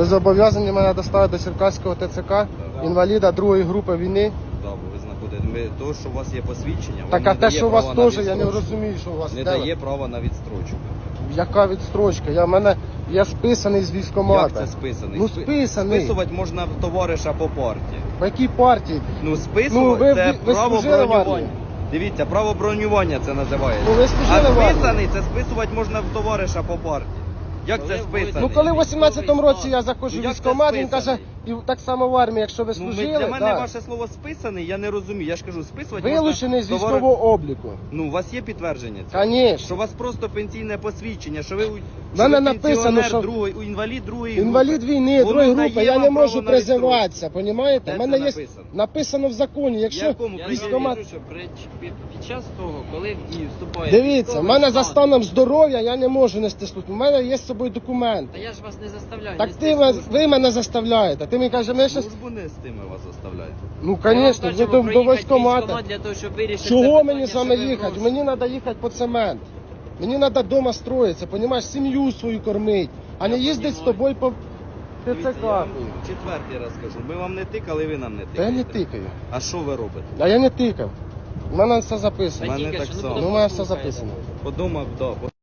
Ви зобов'язані мене доставити до Черкаського ТЦК, інваліда другої групи війни. Да, бо ви знаходите. Ми, то, що у вас є посвідчення, вам Так не а те, дає що у вас права на теж, я не відстрочку. розумію, що у вас Не де ви? дає права на відстрочку. Яка відстрочка? Я в мене я списаний з Як військкомата. це списаний? Ну Спи- списаний. Списувати можна в товариша по партії. В якій партії? Ну, Ну, списувати ви- це ви- ви право служили в бронювання. армії? Дивіться, право бронювання це називається. Ну, ви а служили в армії? списаний це списувати можна в товариша по партії. Як це списано? Ну коли в 18-му році я захожу заходжу в військкомат, він каже? І так само в армії, якщо ви Ну, ми- служили, для мене да, ваше слово списаний, я не розумію. Я ж кажу, списувати вилучений з можна товари- військового обліку. Ну, у вас є підтвердження цього? Звісно. Що у вас просто пенсійне посвідчення, що ви, у- що мене ви написано, пенсіонер що- другої, у інвалід другої Інвалід групи. війни, Воно другої дає групи, я вам не право можу на призиватися, понімаєте? Де У це мене є написано? написано в законі, якщо Якому Я військкомат... кажу, що при- під, під час того, коли і вступає Дивіться, в військовий мене за стан- станом здоров'я я не можу нести службу. У мене є з собою документ. Та я ж вас не заставляю. Так нести ти службу. ви мене заставляєте. Ти мені кажеш, ми щас... Службу не з тими вас заставляють. Ну, звісно, ви кажемо до, до військкомата. для того, щоб вирішити Чого мені з вами їхати? Мені треба їхати по цемент. Мені треба вдома строїтися, понімаєш, сім'ю свою кормити, а не їздити з тобою по Дивіться, ТЦК. я вам четвертий раз кажу. Ми вам не тикали, ви нам не Та я тикаєте. не тикаю. А що ви робите? А я не тикав. У мене все записано. мене так само. ну, Ну, у мене все записано. Подумав, да.